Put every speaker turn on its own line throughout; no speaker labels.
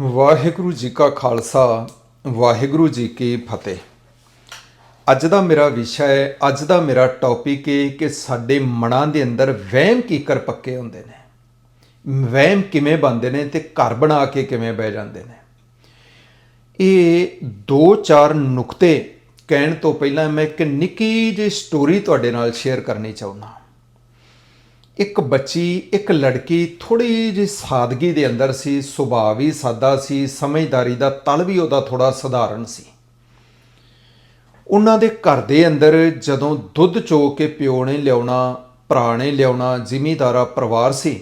ਵਾਹਿਗੁਰੂ ਜੀ ਕਾ ਖਾਲਸਾ, ਵਾਹਿਗੁਰੂ ਜੀ ਕੀ ਫਤਿਹ। ਅੱਜ ਦਾ ਮੇਰਾ ਵਿਸ਼ਾ ਹੈ, ਅੱਜ ਦਾ ਮੇਰਾ ਟੌਪਿਕ ਹੈ ਕਿ ਸਾਡੇ ਮਨਾਂ ਦੇ ਅੰਦਰ ਵਹਿਮ ਕੀ ਕਰ ਪੱਕੇ ਹੁੰਦੇ ਨੇ। ਵਹਿਮ ਕਿਵੇਂ ਬਣਦੇ ਨੇ ਤੇ ਘਰ ਬਣਾ ਕੇ ਕਿਵੇਂ ਬਹਿ ਜਾਂਦੇ ਨੇ। ਇਹ ਦੋ ਚਾਰ ਨੁਕਤੇ ਕਹਿਣ ਤੋਂ ਪਹਿਲਾਂ ਮੈਂ ਇੱਕ ਨਿੱਕੀ ਜਿਹੀ ਸਟੋਰੀ ਤੁਹਾਡੇ ਨਾਲ ਸ਼ੇਅਰ ਕਰਨੀ ਚਾਹੁੰਦਾ। ਇੱਕ ਬੱਚੀ, ਇੱਕ ਲੜਕੀ ਥੋੜੀ ਜਿਹੀ ਸਾਦਗੀ ਦੇ ਅੰਦਰ ਸੀ, ਸੁਭਾਅ ਵੀ ਸਾਦਾ ਸੀ, ਸਮਝਦਾਰੀ ਦਾ ਤਲ ਵੀ ਉਹਦਾ ਥੋੜਾ ਸਧਾਰਨ ਸੀ। ਉਹਨਾਂ ਦੇ ਘਰ ਦੇ ਅੰਦਰ ਜਦੋਂ ਦੁੱਧ ਚੋ ਕੇ ਪਿਓ ਨੇ ਲਿਆਉਣਾ, ਭਰਾ ਨੇ ਲਿਆਉਣਾ, ਜ਼ਿਮੀਦਾਰਾ ਪਰਿਵਾਰ ਸੀ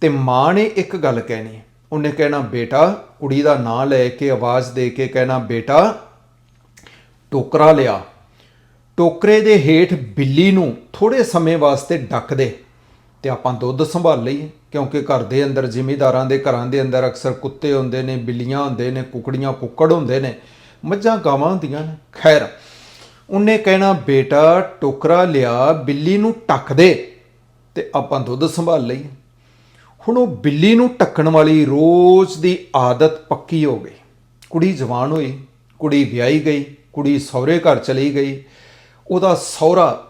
ਤੇ ਮਾਂ ਨੇ ਇੱਕ ਗੱਲ ਕਹਿਣੀ ਉਹਨੇ ਕਹਿਣਾ, ਬੇਟਾ, ਕੁੜੀ ਦਾ ਨਾਂ ਲੈ ਕੇ, ਆਵਾਜ਼ ਦੇ ਕੇ ਕਹਿਣਾ, ਬੇਟਾ, ਟੋਕਰਾ ਲਿਆ। ਟੋਕਰੇ ਦੇ ਹੇਠ ਬਿੱਲੀ ਨੂੰ ਥੋੜੇ ਸਮੇਂ ਵਾਸਤੇ ਢੱਕ ਦੇ। ਤੇ ਆਪਾਂ ਦੁੱਧ ਸੰਭਾਲ ਲਈਏ, ਕਿਉਂਕਿ ਘਰ ਦੇ ਅੰਦਰ, ਜ਼ਿਮੀਦਾਰਾਂ ਦੇ ਘਰਾਂ ਦੇ ਅੰਦਰ ਅਕਸਰ ਕੁੱਤੇ ਹੁੰਦੇ ਨੇ, ਬਿੱਲੀਆਂ ਹੁੰਦੇ ਨੇ, ਕੁਕੜੀਆਂ, ਕੁੱਕੜ ਹੁੰਦੇ ਨੇ, ਮੱਝਾਂ, ਗਾਵਾਂ ਹੁੰਦੀਆਂ ਨੇ। ਖੈਰ, ਉਹਨੇ ਕਹਿਣਾ, ਬੇਟਾ, ਟੋਕਰਾ ਲਿਆ, ਬਿੱਲੀ ਨੂੰ ਟੱਕ ਦੇ ਤੇ ਆਪਾਂ ਦੁੱਧ ਸੰਭਾਲ ਲਈਏ। ਹੁਣ ਉਹ ਬਿੱਲੀ ਨੂੰ ਟੱਕਣ ਵਾਲੀ ਰੋਜ਼ ਦੀ ਆਦਤ ਪੱਕੀ ਹੋ ਗਈ। ਕੁੜੀ ਜਵਾਨ ਹੋਈ, ਕੁੜੀ ਵਿਆਹੀ ਗਈ, ਕੁੜੀ ਸਹੁਰੇ ਘਰ ਚਲੀ ਗਈ, ਉਹਦਾ ਸਹੁਰਾ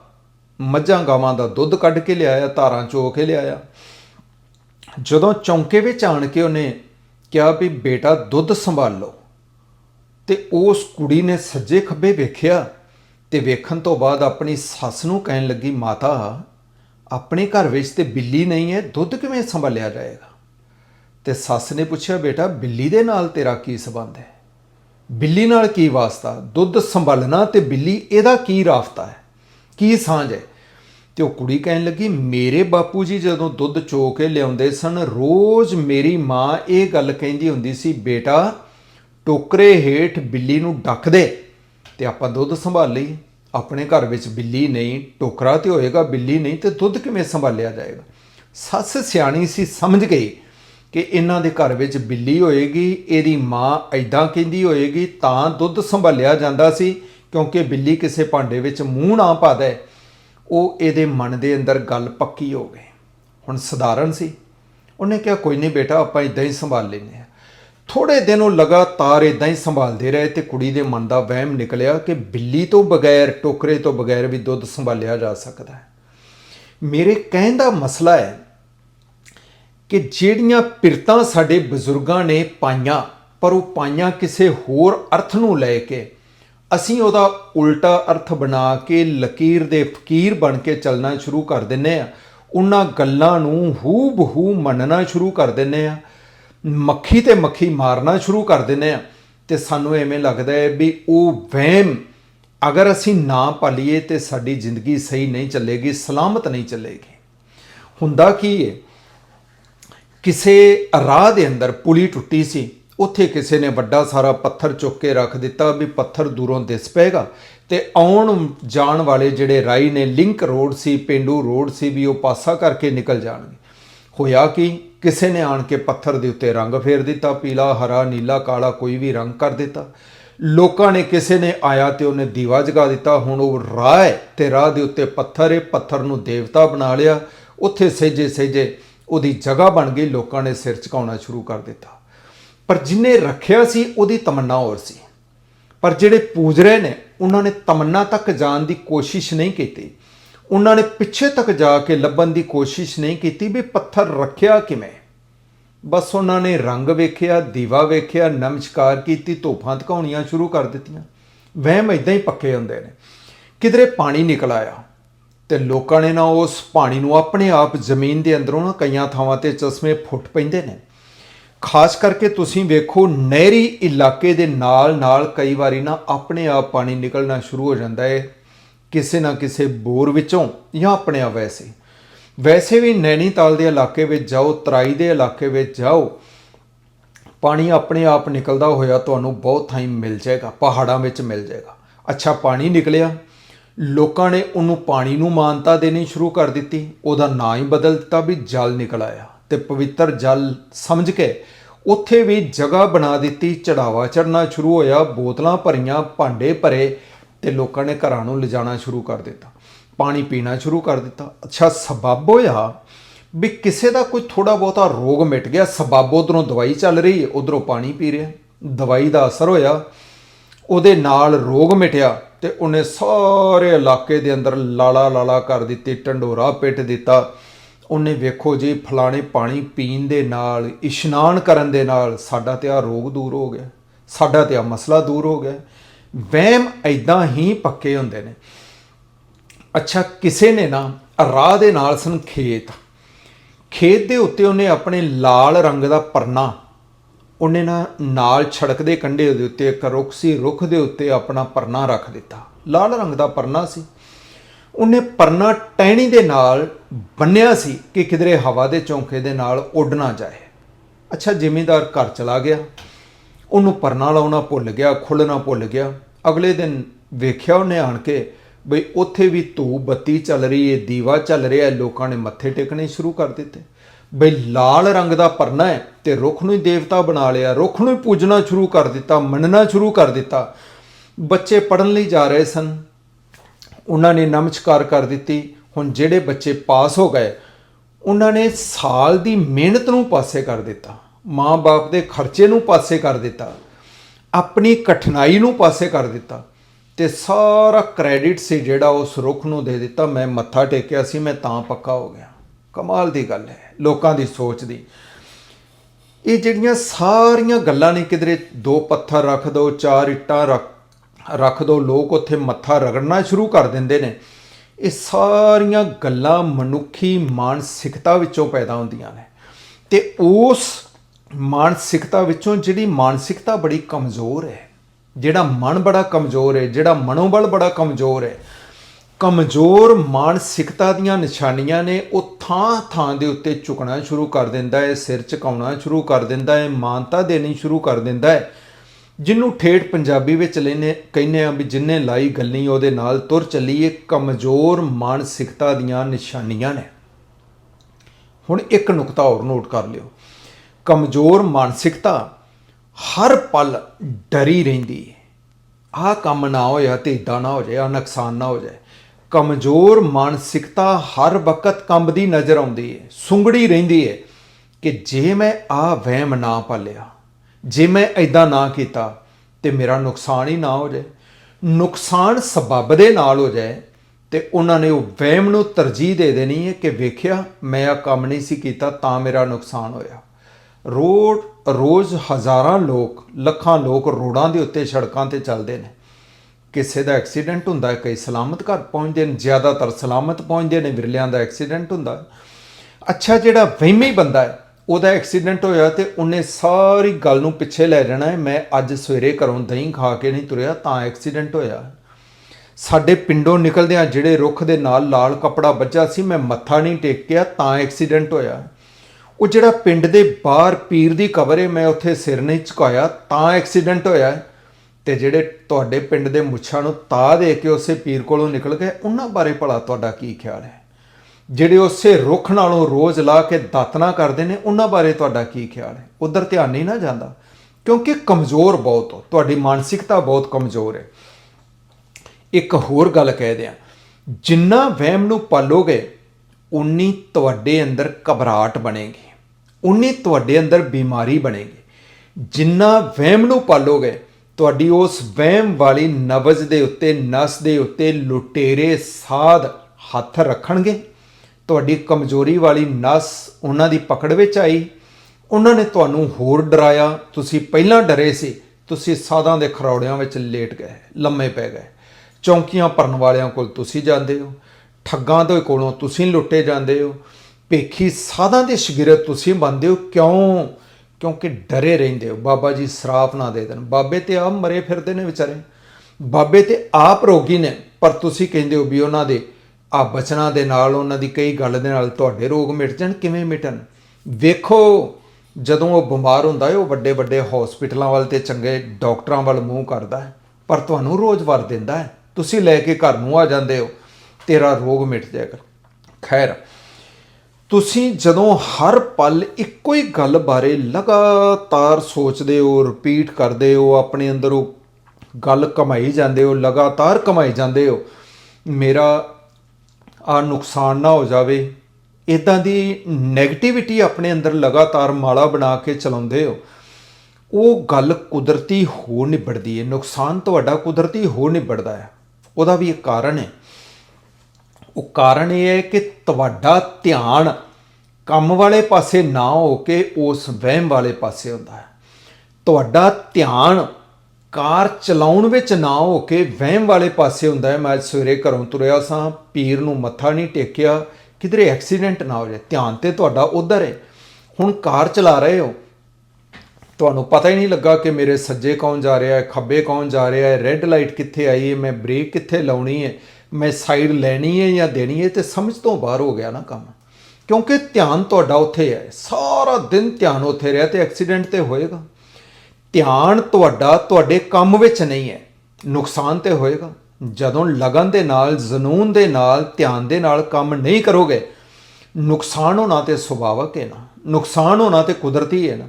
ਮੱਝਾਂ ਗਾਵਾਂ ਦਾ ਦੁੱਧ ਕੱਢ ਕੇ ਲਿਆਇਆ, ਧਾਰਾਂ ਚੋ ਕੇ ਲਿਆਇਆ। ਜਦੋਂ ਚੌਂਕੇ ਵਿੱਚ ਆਣ ਕੇ ਉਹਨੇ ਕਿਹਾ ਵੀ ਬੇਟਾ ਦੁੱਧ ਸੰਭਾਲ ਲਓ ਤੇ ਉਸ ਕੁੜੀ ਨੇ ਸੱਜੇ ਖੱਬੇ ਵੇਖਿਆ ਤੇ ਵੇਖਣ ਤੋਂ ਬਾਅਦ ਆਪਣੀ ਸੱਸ ਨੂੰ ਕਹਿਣ ਲੱਗੀ, ਮਾਤਾ, ਆਪਣੇ ਘਰ ਵਿੱਚ ਤੇ ਬਿੱਲੀ ਨਹੀਂ ਹੈ, ਦੁੱਧ ਕਿਵੇਂ ਸੰਭਾਲਿਆ ਜਾਏਗਾ? ਤੇ ਸੱਸ ਨੇ ਪੁੱਛਿਆ, ਬੇਟਾ, ਬਿੱਲੀ ਦੇ ਨਾਲ ਤੇਰਾ ਕੀ ਸਬੰਧ ਹੈ? ਬਿੱਲੀ ਨਾਲ ਕੀ ਵਾਸਤਾ? ਦੁੱਧ ਸੰਭਾਲਣਾ ਤੇ ਬਿੱਲੀ ਇਹਦਾ ਕੀ ਰਾਫਤਾ ਹੈ? ਕੀ ਸਾਂਝ ਹੈ? ਤੇ ਉਹ ਕੁੜੀ ਕਹਿਣ ਲੱਗੀ, ਮੇਰੇ ਬਾਪੂ ਜੀ ਜਦੋਂ ਦੁੱਧ ਚੋ ਕੇ ਲਿਆਉਂਦੇ ਸਨ, ਰੋਜ਼ ਮੇਰੀ ਮਾਂ ਇਹ ਗੱਲ ਕਹਿੰਦੀ ਹੁੰਦੀ ਸੀ, ਬੇਟਾ, ਟੋਕਰੇ ਹੇਠ ਬਿੱਲੀ ਨੂੰ ਡੱਕ ਦੇ ਤੇ ਆਪਾਂ ਦੁੱਧ ਸੰਭਾਲ ਲਈ ਆਪਣੇ ਘਰ ਵਿੱਚ ਬਿੱਲੀ ਨਹੀਂ, ਟੋਕਰਾ ਤੇ ਹੋਏਗਾ, ਬਿੱਲੀ ਨਹੀਂ ਤੇ ਦੁੱਧ ਕਿਵੇਂ ਸੰਭਾਲਿਆ ਜਾਏਗਾ? ਸੱਸ ਸਿਆਣੀ ਸੀ, ਸਮਝ ਗਈ ਕਿ ਇਹਨਾਂ ਦੇ ਘਰ ਵਿੱਚ ਬਿੱਲੀ ਹੋਏਗੀ, ਇਹਦੀ ਮਾਂ ਐਦਾਂ ਕਹਿੰਦੀ ਹੋਏਗੀ, ਤਾਂ ਦੁੱਧ ਸੰਭਾਲਿਆ ਜਾਂਦਾ ਸੀ। ਕਿਉਂਕਿ ਬਿੱਲੀ ਕਿਸੇ ਭਾਂਡੇ ਵਿੱਚ ਮੂੰਹ ਨਾ ਪਾ ਪਾਦੇ ਉਹ ਇਹਦੇ ਮਨ ਦੇ ਅੰਦਰ ਗੱਲ ਪੱਕੀ ਹੋ ਗਈ। ਹੁਣ ਸਧਾਰਨ ਸੀ। ਉਹਨੇ ਕਿਹਾ, ਕੋਈ ਨਹੀਂ ਬੇਟਾ, ਆਪਾਂ ਇਦਾਂ ਹੀ ਸੰਭਾਲ ਲੈਂਦੇ ਹਾਂ। ਥੋੜੇ ਦਿਨ ਉਹ ਲਗਾਤਾਰ ਇਦਾਂ ਹੀ ਸੰਭਾਲਦੇ ਰਹੇ ਤੇ ਕੁੜੀ ਦੇ ਮਨ ਦਾ ਵਹਿਮ ਨਿਕਲਿਆ ਕਿ ਬਿੱਲੀ ਤੋਂ ਬਗੈਰ, ਟੋਕਰੇ ਤੋਂ ਬਗੈਰ ਵੀ ਦੁੱਧ ਸੰਭਾਲਿਆ ਜਾ ਸਕਦਾ ਹੈ। ਮੇਰੇ ਕਹਿਣ ਦਾ ਮਸਲਾ ਹੈ ਕਿ ਜਿਹੜੀਆਂ ਪਿਰਤਾਂ ਸਾਡੇ ਬਜ਼ੁਰਗਾਂ ਨੇ ਪਾਈਆਂ, ਪਰ ਉਹ ਪਾਈਆਂ ਕਿਸੇ ਹੋਰ ਅਰਥ ਨੂੰ ਲੈ ਕੇ ਅਸੀਂ ਉਹਦਾ ਉਲਟਾ ਅਰਥ ਬਣਾ ਕੇ ਲਕੀਰ ਦੇ ਫਕੀਰ ਬਣ ਕੇ ਚੱਲਣਾ ਸ਼ੁਰੂ ਕਰ ਦਿੰਨੇ ਆ। ਉਹਨਾਂ ਗੱਲਾਂ ਨੂੰ ਹੂ ਬਹੂ ਮੰਨਣਾ ਸ਼ੁਰੂ ਕਰ ਦਿੰਨੇ ਆ। ਮੱਖੀ ਤੇ ਮੱਖੀ ਮਾਰਨਾ ਸ਼ੁਰੂ ਕਰ ਦਿੰਨੇ ਆ। ਤੇ ਸਾਨੂੰ ਐਵੇਂ ਲੱਗਦਾ ਹੈ ਵੀ ਉਹ ਵਹਿਮ, ਅਗਰ ਅਸੀਂ ਨਾ ਪਾਲੀਏ ਤੇ ਸਾਡੀ ਜ਼ਿੰਦਗੀ ਸਹੀ ਨਹੀਂ ਚੱਲੇਗੀ, ਸਲਾਮਤ ਨਹੀਂ ਚੱਲੇਗੀ। ਹੁੰਦਾ ਕੀ ਹੈ ਕਿਸੇ ਰਾਹ ਦੇ ਅੰਦਰ ਪੁਲੀ ਟੁੱਟੀ ਸੀ। ਉੱਥੇ ਕਿਸੇ ਨੇ ਵੱਡਾ ਸਾਰਾ ਪੱਥਰ ਚੁੱਕ ਕੇ ਰੱਖ ਦਿੱਤਾ ਵੀ ਪੱਥਰ ਦੂਰੋਂ ਦਿਸ ਪਏਗਾ। ਤੇ ਆਉਣ ਜਾਣ ਵਾਲੇ ਜਿਹੜੇ ਰਾਈ ਨੇ, ਲਿੰਕ ਰੋਡ ਸੀ, ਪਿੰਡੂ ਰੋਡ ਸੀ ਵੀ ਉਹ ਪਾਸਾ ਕਰਕੇ ਨਿਕਲ ਜਾਣਗੇ। ਹੋਇਆ ਕਿ? ਕਿਸੇ ਨੇ ਆਣ ਕੇ ਪੱਥਰ ਦੇ ਉੱਤੇ ਰੰਗ ਫੇਰ ਦਿੱਤਾ, ਪੀਲਾ, ਹਰਾ, ਨੀਲਾ, ਕਾਲਾ, ਕੋਈ ਵੀ ਰੰਗ ਕਰ ਦਿੱਤਾ। ਲੋਕਾਂ ਨੇ ਕਿਸੇ ਨੇ ਆਇਆ ਤੇ ਉਹਨੇ ਦੀਵਾ ਜਗਾ ਦਿੱਤਾ। ਹੁਣ ਉਹ ਰਾਹ ਹੈ ਤੇ ਰਾਹ ਦੇ ਉੱਤੇ ਪੱਥਰ ਹੈ, ਪੱਥਰ ਨੂੰ ਦੇਵਤਾ ਬਣਾ ਲਿਆ। ਉੱਥੇ ਸਹਿਜੇ ਸਹਿਜੇ ਉਹਦੀ ਜਗ੍ਹਾ ਬਣ ਗਈ। ਲੋਕਾਂ ਨੇ ਸਿਰ ਝੁਕਾਉਣਾ ਸ਼ੁਰੂ ਕਰ ਦਿੱਤਾ। ਪਰ ਜਿਨੇ ਰੱਖਿਆ ਸੀ, ਉਹਦੀ ਤਮੰਨਾ ਹੋਰ ਸੀ। ਪਰ ਜਿਹੜੇ ਪੂਜ ਰਹੇ ਨੇ, ਉਹਨਾਂ ਨੇ ਤਮੰਨਾ ਤੱਕ ਜਾਣ ਦੀ ਕੋਸ਼ਿਸ਼ ਨਹੀਂ ਕੀਤੀ। ਉਹਨਾਂ ਨੇ ਪਿੱਛੇ ਤੱਕ ਜਾ ਕੇ ਲੱਭਣ ਦੀ ਕੋਸ਼ਿਸ਼ ਨਹੀਂ ਕੀਤੀ ਵੀ ਪੱਥਰ ਰੱਖਿਆ ਕਿਵੇਂ। ਬਸ ਉਹਨਾਂ ਨੇ ਰੰਗ ਵੇਖਿਆ, ਦੀਵਾ ਵੇਖਿਆ, ਨਮਸਕਾਰ ਕੀਤੀ ਧੋਫਾਂ ਧਕਾਉਣੀਆਂ ਸ਼ੁਰੂ ਕਰ ਦਿੱਤੀਆਂ। ਵਹਿਮ ਇਦਾਂ ਹੀ ਪੱਕੇ ਹੁੰਦੇ ਨੇ। ਕਿਧਰੇ ਪਾਣੀ ਨਿਕਲ ਆਇਆ ਤੇ ਲੋਕਾਂ ਨੇ ਨਾ ਉਸ ਪਾਣੀ ਨੂੰ ਆਪਣੇ ਆਪ ਜ਼ਮੀਨ ਦੇ ਅੰਦਰੋਂ ਨਾ ਕਈਆਂ ਥਾਵਾਂ ਤੇ ਚਸ਼ਮੇ ਫੁੱਟ ਪੈਂਦੇ ਨੇ। ਖਾਸ ਕਰਕੇ ਤੁਸੀਂ ਵੇਖੋ, ਨਹਿਰੀ ਇਲਾਕੇ ਦੇ ਨਾਲ ਨਾਲ ਕਈ ਵਾਰੀ ਨਾ ਆਪਣੇ ਆਪ ਪਾਣੀ ਨਿਕਲਣਾ ਸ਼ੁਰੂ ਹੋ ਜਾਂਦਾ ਹੈ ਕਿਸੇ ਨਾ ਕਿਸੇ ਬੋਰ ਵਿੱਚੋਂ ਜਾਂ ਆਪਣੇ ਆਪ ਵੈਸੇ। ਵੈਸੇ ਵੀ ਨੈਣੀਤਾਲ ਦੇ ਇਲਾਕੇ ਵਿੱਚ ਜਾਓ, ਤਰਾਈ ਦੇ ਇਲਾਕੇ ਵਿੱਚ ਜਾਓ, ਪਾਣੀ ਆਪਣੇ ਆਪ ਨਿਕਲਦਾ ਹੋਇਆ ਤੁਹਾਨੂੰ ਬਹੁਤ ਥਾਈਂ ਮਿਲ ਜਾਏਗਾ, ਪਹਾੜਾਂ ਵਿੱਚ ਮਿਲ ਜਾਏਗਾ। ਅੱਛਾ ਪਾਣੀ ਨਿਕਲਿਆ, ਲੋਕਾਂ ਨੇ ਉਹਨੂੰ ਪਾਣੀ ਨੂੰ ਮਾਨਤਾ ਦੇਣੀ ਸ਼ੁਰੂ ਕਰ ਦਿੱਤੀ, ਉਹਦਾ ਨਾਂ ਹੀ ਬਦਲ ਦਿੱਤਾ ਵੀ ਜਲ ਨਿਕਲ ਆਇਆ। ਤੇ ਪਵਿੱਤਰ ਜਲ ਸਮਝ ਕੇ ਉੱਥੇ ਵੀ ਜਗ੍ਹਾ ਬਣਾ ਦਿੱਤੀ, ਚੜਾਵਾ ਚੜਨਾ ਸ਼ੁਰੂ ਹੋਇਆ, ਬੋਤਲਾਂ ਭਰੀਆਂ, ਭਾਂਡੇ ਭਰੇ ਤੇ ਲੋਕਾਂ ਨੇ ਘਰਾਂ ਨੂੰ ਲਿਜਾਣਾ ਸ਼ੁਰੂ ਕਰ ਦਿੱਤਾ, ਪਾਣੀ ਪੀਣਾ ਸ਼ੁਰੂ ਕਰ ਦਿੱਤਾ। ਅੱਛਾ, ਸਬਬ ਹੋਇਆ ਵੀ ਕਿਸੇ ਦਾ ਕੋਈ ਥੋੜਾ ਬਹੁਤਾ ਰੋਗ ਮਿਟ ਗਿਆ, ਸਬੱਬ ਉਧਰੋਂ ਦਵਾਈ ਚੱਲ ਰਹੀ ਹੈ ਉਧਰੋਂ ਪਾਣੀ ਪੀ ਰਿਹਾ। ਦਵਾਈ ਦਾ ਅਸਰ ਹੋਇਆ, ਉਹਦੇ ਨਾਲ ਰੋਗ ਮਿਟਿਆ ਤੇ ਉਹਨੇ ਸਾਰੇ ਇਲਾਕੇ ਦੇ ਅੰਦਰ ਲਾਲਾ ਲਾਲਾ ਕਰ ਦਿੱਤੀ, ਢੰਡੋਰਾ ਪਿੱਟ ਦਿੱਤਾ। ਉਹਨੇ ਵੇਖੋ ਜੀ, ਫਲਾਣੇ ਪਾਣੀ ਪੀਣ ਦੇ ਨਾਲ, ਇਸ਼ਨਾਨ ਕਰਨ ਦੇ ਨਾਲ ਸਾਡਾ ਤੇ ਆ ਰੋਗ ਦੂਰ ਹੋ ਗਿਆ। ਸਾਡਾ ਤੇ ਆ ਮਸਲਾ ਦੂਰ ਹੋ ਗਿਆ। ਵਹਿਮ ਐਦਾਂ ਹੀ ਪੱਕੇ ਹੁੰਦੇ ਨੇ। ਅੱਛਾ, ਕਿਸੇ ਨੇ ਨਾ ਰਾਹ ਦੇ ਨਾਲ ਸਨ ਖੇਤ। ਖੇਤ ਦੇ ਉੱਤੇ ਉਹਨੇ ਆਪਣੇ ਲਾਲ ਰੰਗ ਦਾ ਪਰਨਾ ਉਹਨੇ ਨਾ ਨਾਲ ਛੜਕ ਦੇ ਕੰਢੇ ਦੇ ਉੱਤੇ, ਇੱਕ ਰੁੱਖ ਸੀ, ਰੁੱਖ ਦੇ ਉੱਤੇ ਆਪਣਾ ਪਰਨਾ ਰੱਖ ਦਿੱਤਾ। ਲਾਲ ਰੰਗ ਦਾ ਪਰਨਾ ਸੀ। ਉਹਨੇ ਪਰਨਾ ਟਹਿਣੀ ਦੇ ਨਾਲ ਬੰਨਿਆ ਸੀ ਕਿ ਕਿਧਰੇ ਹਵਾ ਦੇ ਚੌਂਕੇ ਦੇ ਨਾਲ ਉੱਡ ਨਾ ਜਾਏ। ਅੱਛਾ, ਜ਼ਿਮੀਂਦਾਰ ਘਰ ਚਲਾ ਗਿਆ। ਉਹਨੂੰ ਪਰਨਾ ਲਾਉਣਾ ਭੁੱਲ ਗਿਆ ਖੁੱਲਣਾ ਭੁੱਲ ਗਿਆ। ਅਗਲੇ ਦਿਨ ਵੇਖਿਆ ਉਹਨੇ ਆਣ ਕੇ ਬਈ ਉੱਥੇ ਵੀ ਧੂਪ ਬੱਤੀ ਚੱਲ ਰਹੀ ਏ, ਦੀਵਾ ਚੱਲ ਰਿਹਾ ਲੋਕਾਂ ਨੇ ਮੱਥੇ ਟੇਕਣੇ ਸ਼ੁਰੂ ਕਰ ਦਿੱਤੇ। ਬਈ ਲਾਲ ਰੰਗ ਦਾ ਪਰਨਾ ਹੈ ਤੇ ਰੁੱਖ ਨੂੰ ਹੀ ਦੇਵਤਾ ਬਣਾ ਲਿਆ, ਰੁੱਖ ਨੂੰ ਹੀ ਪੂਜਣਾ ਸ਼ੁਰੂ ਕਰ ਦਿੱਤਾ, ਮੰਨਣਾ ਸ਼ੁਰੂ ਕਰ ਦਿੱਤਾ। ਬੱਚੇ ਪੜਨ ਲਈ ਜਾ ਰਹੇ ਸਨ। ਉਹਨਾਂ ਨੇ ਨਮਸਕਾਰ ਕਰ ਦਿੱਤੀ। ਹੁਣ ਜਿਹੜੇ ਬੱਚੇ ਪਾਸ ਹੋ ਗਏ, ਉਹਨਾਂ ਨੇ ਸਾਲ ਦੀ ਮਿਹਨਤ ਨੂੰ ਪਾਸੇ ਕਰ ਦਿੱਤਾ। ਮਾਂ-ਬਾਪ ਦੇ ਖਰਚੇ ਨੂੰ ਪਾਸੇ ਕਰ ਦਿੱਤਾ। ਆਪਣੀ ਕਠਿਨਾਈ ਨੂੰ ਪਾਸੇ ਕਰ ਦਿੱਤਾ। ਤੇ ਸਾਰਾ ਕ੍ਰੈਡਿਟ ਸੀ ਜਿਹੜਾ ਉਸ ਰੁੱਖ ਨੂੰ ਦੇ ਦਿੱਤਾ। ਮੈਂ ਮੱਥਾ ਟੇਕਿਆ ਸੀ, ਮੈਂ ਤਾਂ ਪੱਕਾ ਹੋ ਗਿਆ। ਕਮਾਲ ਦੀ ਗੱਲ ਹੈ, ਲੋਕਾਂ ਦੀ ਸੋਚ ਦੀ। ਇਹ ਜਿਹੜੀਆਂ ਸਾਰੀਆਂ ਗੱਲਾਂ ਨੇ, ਕਿਧਰੇ ਦੋ ਪੱਥਰ ਰੱਖ ਦੋ, ਚਾਰ ਇੱਟਾਂ ਰੱਖ ਰੱਖ ਦੋ, ਲੋਕ ਉੱਥੇ ਮੱਥਾ ਰਗੜਨਾ ਸ਼ੁਰੂ ਕਰ ਦਿੰਦੇ ਨੇ। ਇਹ ਸਾਰੀਆਂ ਗੱਲਾਂ ਮਨੁੱਖੀ ਮਾਨਸਿਕਤਾ ਵਿੱਚੋਂ ਪੈਦਾ ਹੁੰਦੀਆਂ ਨੇ। ਤੇ ਉਸ ਮਾਨਸਿਕਤਾ ਵਿੱਚੋਂ ਜਿਹੜੀ ਮਾਨਸਿਕਤਾ ਬੜੀ ਕਮਜ਼ੋਰ ਹੈ, ਜਿਹੜਾ ਮਨ ਬੜਾ ਕਮਜ਼ੋਰ ਹੈ, ਜਿਹੜਾ ਮਨੋਬਲ ਬੜਾ ਕਮਜ਼ੋਰ ਹੈ, ਕਮਜ਼ੋਰ ਮਾਨਸਿਕਤਾ ਦੀਆਂ ਨਿਸ਼ਾਨੀਆਂ ਨੇ ਉਹ ਥਾਂ ਥਾਂ ਦੇ ਉੱਤੇ ਝੁਕਣਾ ਸ਼ੁਰੂ ਕਰ ਦਿੰਦਾ ਹੈ, ਸਿਰ ਝੁਕਾਉਣਾ ਸ਼ੁਰੂ ਕਰ ਦਿੰਦਾ ਹੈ, ਮਾਨਤਾ ਦੇਣੀ ਸ਼ੁਰੂ ਕਰ ਦਿੰਦਾ ਹੈ। ਜਿਹਨੂੰ ਠੇਠ ਪੰਜਾਬੀ ਵਿੱਚ ਲੈਨੇ ਕਹਿੰਦੇ ਆ ਵੀ ਜਿੰਨੇ ਲਾਈ ਗੱਲੀ ਉਹਦੇ ਨਾਲ ਤੁਰ ਚੱਲੀਏ। ਕਮਜ਼ੋਰ ਮਾਨਸਿਕਤਾ ਦੀਆਂ ਨਿਸ਼ਾਨੀਆਂ ਨੇ। ਹੁਣ ਇੱਕ ਨੁਕਤਾ ਹੋਰ ਨੋਟ ਕਰ ਲਿਓ। ਕਮਜ਼ੋਰ ਮਾਨਸਿਕਤਾ ਹਰ ਪਲ ਡਰੀ ਰਹਿੰਦੀ ਹੈ ਆਹ ਕੰਮ ਨਾ ਹੋਇਆ ਤੇ ਇਦਾਂ ਨਾ ਹੋ ਜਾਏ ਆ ਨੁਕਸਾਨ ਨਾ ਹੋ ਜਾਏ। ਕਮਜ਼ੋਰ ਮਾਨਸਿਕਤਾ ਹਰ ਵਕਤ ਕੰਬਦੀ ਨਜ਼ਰ ਆਉਂਦੀ ਹੈ ਸੁੰਗੜੀ ਰਹਿੰਦੀ ਹੈ ਕਿ ਜੇ ਮੈਂ ਆ ਵਹਿਮ ਨਾ ਪਾਲਿਆ ਜੇ ਮੈਂ ਐਦਾਂ ਨਾ ਕੀਤਾ ਤੇ ਮੇਰਾ ਨੁਕਸਾਨ ਹੀ ਨਾ ਹੋ ਜਾਏ। ਨੁਕਸਾਨ ਸਬੱਬ ਦੇ ਨਾਲ ਹੋ ਜਾਏ ਤੇ ਉਹਨਾਂ ਨੇ ਉਹ ਵਹਿਮ ਨੂੰ ਤਰਜੀਹ ਦੇ ਦੇਣੀ ਹੈ ਕਿ ਵੇਖਿਆ ਮੈਂ ਆ ਕੰਮ ਨਹੀਂ ਸੀ ਕੀਤਾ ਤਾਂ ਮੇਰਾ ਨੁਕਸਾਨ ਹੋਇਆ। ਰੋਡ, ਰੋਜ਼ ਹਜ਼ਾਰਾਂ ਲੋਕ, ਲੱਖਾਂ ਲੋਕ ਰੋਡਾਂ ਦੇ ਉੱਤੇ ਸੜਕਾਂ ਤੇ ਚੱਲਦੇ ਨੇ। ਕਿਸੇ ਦਾ ਐਕਸੀਡੈਂਟ ਹੁੰਦਾ ਹੈ, ਕਈ ਸਲਾਮਤ ਘਰ ਪਹੁੰਚਦੇ ਨੇ, ਜ਼ਿਆਦਾਤਰ ਸਲਾਮਤ ਪਹੁੰਚਦੇ ਨੇ, ਵਿਰਲਿਆਂ ਦਾ ਐਕਸੀਡੈਂਟ ਹੁੰਦਾ। ਅੱਛਾ ਜਿਹੜਾ ਵਹਿਮੀ ਬੰਦਾ ਹੈ ਉਹਦਾ ਐਕਸੀਡੈਂਟ ਹੋਇਆ ਤੇ ਉਹਨੇ ਸਾਰੀ ਗੱਲ ਨੂੰ ਪਿੱਛੇ ਲੈ ਜਾਣਾ ਹੈ। ਮੈਂ ਅੱਜ ਸਵੇਰੇ ਘਰੋਂ ਦਹੀਂ ਖਾ ਕੇ ਨਹੀਂ ਤੁਰਿਆ, ਤਾਂ ਐਕਸੀਡੈਂਟ ਹੋਇਆ। ਸਾਡੇ ਪਿੰਡੋਂ ਨਿਕਲਦਿਆਂ ਜਿਹੜੇ ਰੁੱਖ ਦੇ ਨਾਲ ਲਾਲ ਕਪੜਾ ਬੱਜਾ ਸੀ, ਮੈਂ ਮੱਥਾ ਨਹੀਂ ਟੇਕਿਆ, ਤਾਂ ਐਕਸੀਡੈਂਟ ਹੋਇਆ। ਉਹ ਜਿਹੜਾ ਪਿੰਡ ਦੇ ਬਾਹਰ ਪੀਰ ਦੀ ਕਬਰ ਹੈ, ਮੈਂ ਉੱਥੇ ਸਿਰ ਨਹੀਂ ਝੁਕਾਇਆ, ਤਾਂ ਐਕਸੀਡੈਂਟ ਹੋਇਆ ਹੈ। ਤੇ ਜਿਹੜੇ ਤੁਹਾਡੇ ਪਿੰਡ ਦੇ ਮੁੱਛਾਂ ਨੂੰ ਤਾ ਦੇ ਕੇ ਉਸੇ ਪੀਰ ਕੋਲੋਂ ਨਿਕਲ ਗਏ, ਉਹਨਾਂ ਬਾਰੇ ਭਲਾ ਤੁਹਾਡਾ ਕੀ ਖਿਆਲ ਹੈ? ਜਿਹੜੇ ਉਸੇ ਰੁੱਖ ਨਾਲੋਂ ਰੋਜ਼ ਲਾ ਕੇ ਦਾਤਨਾ ਕਰਦੇ ਨੇ, ਉਹਨਾਂ ਬਾਰੇ ਤੁਹਾਡਾ ਕੀ ਖਿਆਲ ਹੈ? ਉਧਰ ਧਿਆਨ ਨਹੀਂ ਨਾ ਜਾਂਦਾ? ਕਿਉਂਕਿ ਕਮਜ਼ੋਰ ਬਹੁਤ ਹੋ। ਤੁਹਾਡੀ ਮਾਨਸਿਕਤਾ ਬਹੁਤ ਕਮਜ਼ੋਰ ਹੈ। ਇੱਕ ਹੋਰ ਗੱਲ ਕਹਿ ਦਿਆਂ। ਜਿੰਨਾ ਵਹਿਮ ਨੂੰ ਪਾਲੋਗੇ, ਉਨੀ ਤੁਹਾਡੇ ਅੰਦਰ ਘਬਰਾਹਟ ਬਣੇਗੀ। ਉਨੀ ਤੁਹਾਡੇ ਅੰਦਰ ਬਿਮਾਰੀ ਬਣੇਗੀ। ਜਿੰਨਾ ਵਹਿਮ ਨੂੰ ਪਾਲੋਗੇ, ਤੁਹਾਡੀ ਉਸ ਵਹਿਮ ਵਾਲੀ ਨਬਜ਼ ਦੇ ਉੱਤੇ, ਨਸ ਦੇ ਉੱਤੇ ਲੁਟੇਰੇ ਸਾਧ ਹੱਥ ਰੱਖਣਗੇ। ਤੁਹਾਡੀ ਕਮਜ਼ੋਰੀ ਵਾਲੀ ਨਸ ਉਹਨਾਂ ਦੀ ਪਕੜ ਵਿੱਚ ਆਈ। ਉਹਨਾਂ ਨੇ ਤੁਹਾਨੂੰ ਹੋਰ ਡਰਾਇਆ। ਤੁਸੀਂ ਪਹਿਲਾਂ ਡਰੇ ਸੀ। ਤੁਸੀਂ ਸਾਧਾਂ ਦੇ ਖਰੌੜਿਆਂ ਵਿੱਚ ਲੇਟ ਗਏ, ਲੰਮੇ ਪੈ ਗਏ। ਚੌਂਕੀਆਂ ਭਰਨ ਵਾਲਿਆਂ ਕੋਲ ਤੁਸੀਂ ਜਾਂਦੇ ਹੋ। ਠੱਗਾਂ ਦੇ ਕੋਲੋਂ ਤੁਸੀਂ ਲੁੱਟੇ ਜਾਂਦੇ ਹੋ। ਭੇਖੀ ਸਾਧਾਂ ਦੇ ਸ਼ਗਿਰਦ ਤੁਸੀਂ ਬਣਦੇ ਹੋ। ਕਿਉਂ? ਕਿਉਂਕਿ ਡਰੇ ਰਹਿੰਦੇ ਹੋ। ਬਾਬਾ ਜੀ ਸਰਾਪ ਨਾ ਦੇ ਦੇਣ। ਬਾਬੇ ਤੇ ਆਪ ਮਰੇ ਫਿਰਦੇ ਨੇ ਵਿਚਾਰੇ। ਬਾਬੇ ਤੇ ਆਪ ਰੋਗੀ ਨੇ। ਪਰ ਤੁਸੀਂ ਕਹਿੰਦੇ ਹੋ ਵੀ ਉਹਨਾਂ ਦੇ ਆ ਬਚਨਾਂ ਦੇ ਨਾਲ ਉਹਨਾਂ ਦੀ ਕਈ ਗੱਲ ਦੇ ਨਾਲ ਤੁਹਾਡੇ ਰੋਗ ਮਿਟ ਜਾਣ, ਕਿਵੇਂ ਮਿਟਣ? ਵੇਖੋ, ਜਦੋਂ ਉਹ ਬਿਮਾਰ ਹੁੰਦਾ ਹੈ, ਉਹ ਵੱਡੇ ਵੱਡੇ ਹਸਪੀਟਲਾਂ ਵੱਲ ਤੇ ਚੰਗੇ ਡਾਕਟਰਾਂ ਵੱਲ ਮੂੰਹ ਕਰਦਾ ਹੈ, ਪਰ ਤੁਹਾਨੂੰ ਰੋਜ਼ ਵਰ ਦਿੰਦਾ ਹੈ, ਤੁਸੀਂ ਲੈ ਕੇ ਘਰ ਨੂੰ ਆ ਜਾਂਦੇ ਹੋ, ਤੇਰਾ ਰੋਗ ਮਿਟ ਜਾਏਗਾ ਖੈਰ, ਤੁਸੀਂ ਜਦੋਂ ਹਰ ਪਲ ਇੱਕੋ ਹੀ ਗੱਲ ਬਾਰੇ ਲਗਾਤਾਰ ਸੋਚਦੇ ਹੋ ਰਿਪੀਟ ਕਰਦੇ ਹੋ, ਆਪਣੇ ਅੰਦਰ ਉਹ ਗੱਲ ਕਮਾਈ ਜਾਂਦੇ ਹੋ, ਲਗਾਤਾਰ ਕਮਾਈ ਜਾਂਦੇ ਹੋ, ਮੇਰਾ ਆ ਨੁਕਸਾਨ ਨਾ ਹੋ ਜਾਵੇ ਇਦਾਂ ਦੀ 네ਗੇਟਿਵਿਟੀ ਆਪਣੇ ਅੰਦਰ ਲਗਾਤਾਰ ਮਾਲਾ ਬਣਾ ਕੇ ਚਲਾਉਂਦੇ ਹੋ, ਉਹ ਗੱਲ ਕੁਦਰਤੀ ਹੋ ਨਿਬੜਦੀ ਹੈ, ਨੁਕਸਾਨ ਤੁਹਾਡਾ ਕੁਦਰਤੀ ਹੋ ਨਿਬੜਦਾ ਹੈ, ਉਹਦਾ ਵੀ ਇੱਕ ਕਾਰਨ ਹੈ। ਉਹ ਕਾਰਨ ਇਹ ਹੈ ਕਿ ਤੁਹਾਡਾ ਧਿਆਨ ਕੰਮ ਵਾਲੇ ਪਾਸੇ ਨਾ ਹੋ ਕੇ ਉਸ ਵਹਿਮ ਵਾਲੇ ਪਾਸੇ ਹੁੰਦਾ ਹੈ। ਤੁਹਾਡਾ ਧਿਆਨ ਕਾਰ ਚਲਾਉਣ ਵਿੱਚ ਨਾ ਹੋ ਕੇ ਵਹਿਮ ਵਾਲੇ ਪਾਸੇ ਹੁੰਦਾ ਹੈ। ਮੈਂ ਅੱਜ ਸਵੇਰੇ ਘਰੋਂ ਤੁਰਿਆ ਸਾਂ, ਪੀਰ ਨੂੰ ਮੱਥਾ ਨਹੀਂ ਟੇਕਿਆ, ਕਿਧਰੇ ਐਕਸੀਡੈਂਟ ਨਾ ਹੋ ਜਾਏ। ਧਿਆਨ ਤੇ ਤੁਹਾਡਾ ਉਧਰ ਹੈ। ਹੁਣ ਕਾਰ ਚਲਾ ਰਹੇ ਹੋ। ਤੁਹਾਨੂੰ ਪਤਾ ਹੀ ਨਹੀਂ ਲੱਗਾ ਕਿ ਮੇਰੇ ਸੱਜੇ ਕੌਣ ਜਾ ਰਿਹਾ ਹੈ, ਖੱਬੇ ਕੌਣ ਜਾ ਰਿਹਾ ਹੈ ਰੈੱਡ ਲਾਈਟ ਕਿੱਥੇ ਆਈ ਹੈ, ਮੈਂ ਬ੍ਰੇਕ ਕਿੱਥੇ ਲਾਉਣੀ ਹੈ, ਮੈਂ ਸਾਈਡ ਲੈਣੀ ਹੈ ਜਾਂ ਦੇਣੀ ਹੈ, ਤੇ ਸਮਝ ਤੋਂ ਬਾਹਰ ਹੋ ਗਿਆ ਨਾ ਕੰਮ। ਕਿਉਂਕਿ ਧਿਆਨ ਤੁਹਾਡਾ ਉੱਥੇ ਹੈ। ਸਾਰਾ ਦਿਨ ਧਿਆਨ ਉੱਥੇ ਰਿਹਾ ਤੇ ਐਕਸੀਡੈਂਟ ਤੇ ਹੋਏਗਾ। ਧਿਆਨ ਤੁਹਾਡਾ ਤੁਹਾਡੇ ਕੰਮ ਵਿੱਚ ਨਹੀਂ ਹੈ। ਨੁਕਸਾਨ ਤੇ ਹੋਏਗਾ। ਜਦੋਂ ਲਗਨ ਦੇ ਨਾਲ, ਜਨੂਨ ਦੇ ਨਾਲ, ਧਿਆਨ ਦੇ ਨਾਲ ਕੰਮ ਨਹੀਂ ਕਰੋਗੇ, ਨੁਕਸਾਨ ਹੋਣਾ ਤੇ ਸੁਭਾਵਕ ਹੈ ਨਾ। ਨੁਕਸਾਨ ਹੋਣਾ ਤੇ ਕੁਦਰਤੀ ਹੈ ਨਾ।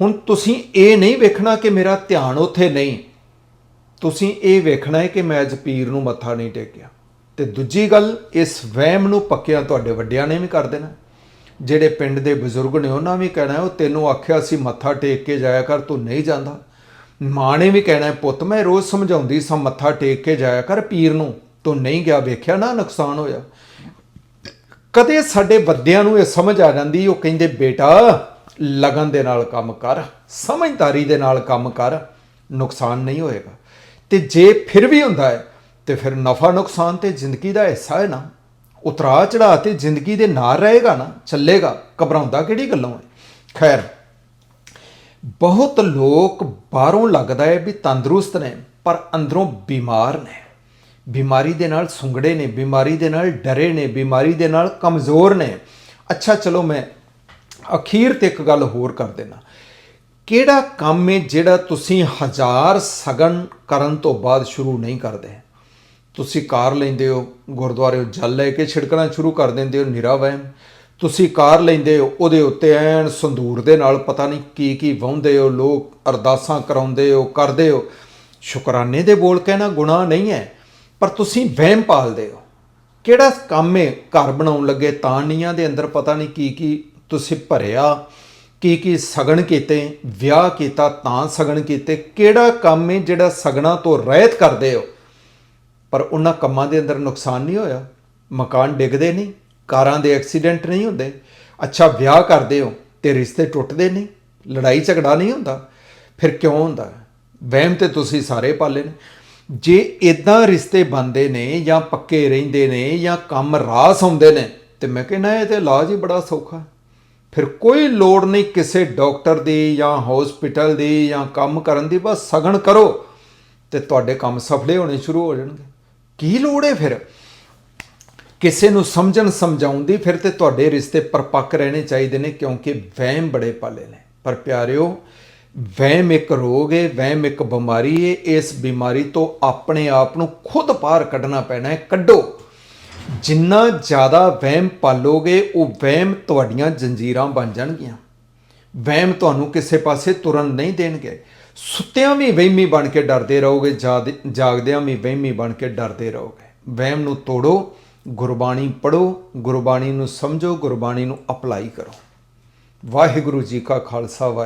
ਹੁਣ ਤੁਸੀਂ ਇਹ ਨਹੀਂ ਵੇਖਣਾ ਕਿ ਮੇਰਾ ਧਿਆਨ ਉੱਥੇ ਨਹੀਂ। ਤੁਸੀਂ ਇਹ ਵੇਖਣਾ ਹੈ ਕਿ ਮੈਂ ਅੱਜ ਪੀਰ ਨੂੰ ਮੱਥਾ ਨਹੀਂ ਟੇਕਿਆ। ਤੇ ਦੂਜੀ ਗੱਲ, ਇਸ ਵਹਿਮ ਨੂੰ ਪੱਕਿਆਂ ਤੁਹਾਡੇ ਵੱਡਿਆਂ ਨੇ ਵੀ ਕਰ ਦੇਣਾ। ਜਿਹੜੇ ਪਿੰਡ ਦੇ ਬਜ਼ੁਰਗ ਨੇ ਉਹਨਾਂ ਵੀ ਕਹਿਣਾ ਉਹ ਤੈਨੂੰ ਆਖਿਆ ਸੀ ਮੱਥਾ ਟੇਕ ਕੇ ਜਾਇਆ ਕਰ, ਤੂੰ ਨਹੀਂ ਜਾਂਦਾ। ਮਾਂ ਨੇ ਵੀ ਕਹਿਣਾ ਪੁੱਤ, ਮੈਂ ਰੋਜ਼ ਸਮਝਾਉਂਦੀ ਸਾਂ, ਮੱਥਾ ਟੇਕ ਕੇ ਜਾਇਆ ਕਰ ਪੀਰ ਨੂੰ। ਤੂੰ ਨਹੀਂ ਗਿਆ, ਵੇਖਿਆ ਨਾ ਨੁਕਸਾਨ ਹੋਇਆ। ਕਦੇ ਸਾਡੇ ਵੱਡਿਆਂ ਨੂੰ ਇਹ ਸਮਝ ਆ ਜਾਂਦੀ, ਉਹ ਕਹਿੰਦੇ, ਬੇਟਾ, ਲਗਨ ਦੇ ਨਾਲ ਕੰਮ ਕਰ, ਸਮਝਦਾਰੀ ਦੇ ਨਾਲ ਕੰਮ ਕਰ, ਨੁਕਸਾਨ ਨਹੀਂ ਹੋਏਗਾ। ਤੇ ਜੇ ਫਿਰ ਵੀ ਹੁੰਦਾ ਹੈ, ਤੇ ਫਿਰ ਨਫਾ ਨੁਕਸਾਨ ਤੇ ਜ਼ਿੰਦਗੀ ਦਾ ਹਿੱਸਾ ਹੈ ਨਾ। ਉਤਰਾ ਚੜਾ ਤੇ ਜ਼ਿੰਦਗੀ ਦੇ ਨਾਲ ਰਹੇਗਾ ਨਾ, ਚੱਲੇਗਾ, ਘਬਰਾਉਂਦਾ ਕਿਹੜੀ ਗੱਲੋਂ ਹੈ? ਖੈਰ, ਬਹੁਤ ਲੋਕ ਬਾਹਰੋਂ ਲੱਗਦਾ ਹੈ ਵੀ ਤੰਦਰੁਸਤ ਨੇ, ਪਰ ਅੰਦਰੋਂ ਬਿਮਾਰ ਨੇ। ਬਿਮਾਰੀ ਦੇ ਨਾਲ ਸੁੰਗੜੇ ਨੇ, ਬਿਮਾਰੀ ਦੇ ਨਾਲ ਡਰੇ ਨੇ, ਬਿਮਾਰੀ ਦੇ ਨਾਲ ਕਮਜ਼ੋਰ ਨੇ। ਅੱਛਾ, ਚਲੋ ਮੈਂ ਅਖੀਰ ਤੇ ਇੱਕ ਗੱਲ ਹੋਰ ਕਰ ਦੇਣਾ। ਕਿਹੜਾ ਕੰਮ ਹੈ ਜਿਹੜਾ ਤੁਸੀਂ ਹਜ਼ਾਰ ਸਗਨ ਕਰਨ ਤੋਂ ਬਾਅਦ ਸ਼ੁਰੂ ਨਹੀਂ ਕਰਦੇ? ਤੁਸੀਂ ਕਾਰ ਲੈਂਦੇ ਹੋ, ਗੁਰਦੁਆਰੇ ਜਲ ਲੈ ਕੇ ਛਿੜਕਣਾ ਸ਼ੁਰੂ ਕਰ ਦਿੰਦੇ ਹੋ, ਨਿਰਾ ਵਹਿਮ। ਤੁਸੀਂ ਕਾਰ ਲੈਂਦੇ ਹੋ, ਉਹਦੇ ਉੱਤੇ ਐਨ ਸੰਦੂਰ ਦੇ ਨਾਲ ਪਤਾ ਨਹੀਂ ਕੀ ਕੀ ਵਹੁੰਦੇ ਹੋ, ਲੋਕ ਅਰਦਾਸਾਂ ਕਰਾਉਂਦੇ ਹੋ, ਕਰਦੇ ਹੋ। ਸ਼ੁਕਰਾਨੇ ਦੇ ਬੋਲ ਕਹਿਣਾ ਗੁਨਾਹ ਨਹੀਂ ਹੈ, ਪਰ ਤੁਸੀਂ ਵਹਿਮ ਪਾਲਦੇ ਹੋ। ਕਿਹੜਾ ਕੰਮ ਹੈ ਘਰ ਬਣਾਉਣ ਲੱਗੇ ਤਾਨੀਆਂ ਦੇ ਅੰਦਰ ਪਤਾ ਨਹੀਂ ਕੀ ਕੀ ਤੁਸੀਂ ਭਰਿਆ, ਕੀ ਕੀ ਸਗਣ ਕੀਤੇ, ਵਿਆਹ ਕੀਤਾ ਤਾਂ ਸਗਣ ਕੀਤੇ। ਕਿਹੜਾ ਕੰਮ ਹੈ ਜਿਹੜਾ ਸਗਣਾ ਤੋਂ ਰਹਿਤ ਕਰਦੇ ਹੋ? ਪਰ ਉਹਨਾਂ ਕੰਮਾਂ ਦੇ ਅੰਦਰ ਨੁਕਸਾਨ ਨਹੀਂ ਹੋਇਆ। ਮਕਾਨ ਡਿੱਗਦੇ ਨਹੀਂ, ਕਾਰਾਂ ਦੇ ਐਕਸੀਡੈਂਟ ਨਹੀਂ ਹੁੰਦੇ। ਅੱਛਾ, ਵਿਆਹ ਕਰਦੇ ਹੋ ਤੇ ਰਿਸ਼ਤੇ ਟੁੱਟਦੇ ਨਹੀਂ, ਲੜਾਈ ਝਗੜਾ ਨਹੀਂ ਹੁੰਦਾ, ਫਿਰ ਕਿਉਂ ਹੁੰਦਾ? ਵਹਿਮ ਤੇ ਤੁਸੀਂ ਸਾਰੇ ਪਾਲੇ ਨੇ। ਜੇ ਇਦਾਂ ਰਿਸ਼ਤੇ ਬੰਦੇ ਨੇ ਜਾਂ ਪੱਕੇ ਰਹਿੰਦੇ ਨੇ ਜਾਂ ਕੰਮ ਰਾਸ ਆਉਂਦੇ ਨੇ, ਤੇ ਮੈਂ ਕਹਿੰਦਾ ਇਹ ਤੇ ਇਲਾਜ ਹੀ ਬੜਾ ਸੌਖਾ। ਫਿਰ ਕੋਈ ਲੋੜ ਨਹੀਂ ਕਿਸੇ ਡਾਕਟਰ ਦੀ ਜਾਂ ਹਸਪੀਟਲ ਦੀ ਜਾਂ ਕੰਮ ਕਰਨ ਦੀ, ਬਸ ਸਗਣ ਕਰੋ ਤੇ ਤੁਹਾਡੇ ਕੰਮ ਸਫਲੇ ਹੋਣੇ ਸ਼ੁਰੂ ਹੋ ਜਾਣਗੇ। ਕੀ ਲੋੜ ਹੈ ਫਿਰ? ਕਿਸੇ ਨੂੰ ਸਮਝਣ ਸਮਝਾਉਣ ਦੀ ਫਿਰ ਤੇ ਤੁਹਾਡੇ ਰਿਸ਼ਤੇ ਪਰਪੱਕ ਰਹਿਣੇ ਚਾਹੀਦੇ ਨੇ ਕਿਉਂਕਿ ਵਹਿਮ ਬੜੇ ਪਾਲੇ ਨੇ। ਪਰ ਪਿਆਰਿਓ, ਵਹਿਮ ਇੱਕ ਰੋਗ ਹੈ, ਵਹਿਮ ਇੱਕ ਬਿਮਾਰੀ ਹੈ। ਇਸ ਬਿਮਾਰੀ ਤੋਂ ਆਪਣੇ ਆਪ ਨੂੰ ਖੁਦ ਬਾਹਰ ਕੱਢਣਾ ਪੈਣਾ ਹੈ। ਕੱਢੋ। ਜਿੰਨਾ ਜ਼ਿਆਦਾ ਵਹਿਮ ਪਾਲੋਗੇ, ਉਹ ਵਹਿਮ ਤੁਹਾਡੀਆਂ ਜੰਜੀਰਾਂ ਬਣ ਜਾਣਗੀਆਂ। ਵਹਿਮ ਤੁਹਾਨੂੰ ਕਿਸੇ ਪਾਸੇ ਤੁਰਨ ਨਹੀਂ ਦੇਣਗੇ। ਸੁੱਤਿਆਂ ਵੀ ਵਹਿਮੀ ਬਣ ਕੇ ਡਰਦੇ ਰਹੋਗੇ, ਜਾਦ- ਜਾਗਦਿਆਂ ਵੀ ਵਹਿਮੀ ਬਣ ਕੇ ਡਰਦੇ ਰਹੋਗੇ। ਵਹਿਮ ਨੂੰ ਤੋੜੋ, ਗੁਰਬਾਣੀ ਪੜੋ ਗੁਰਬਾਣੀ ਨੂੰ ਸਮਝੋ, ਗੁਰਬਾਣੀ ਨੂੰ ਅਪਲਾਈ ਕਰੋ। ਵਾਹਿਗੁਰੂ ਜੀ ਕਾ ਖਾਲਸਾ, ਵਾਹਿ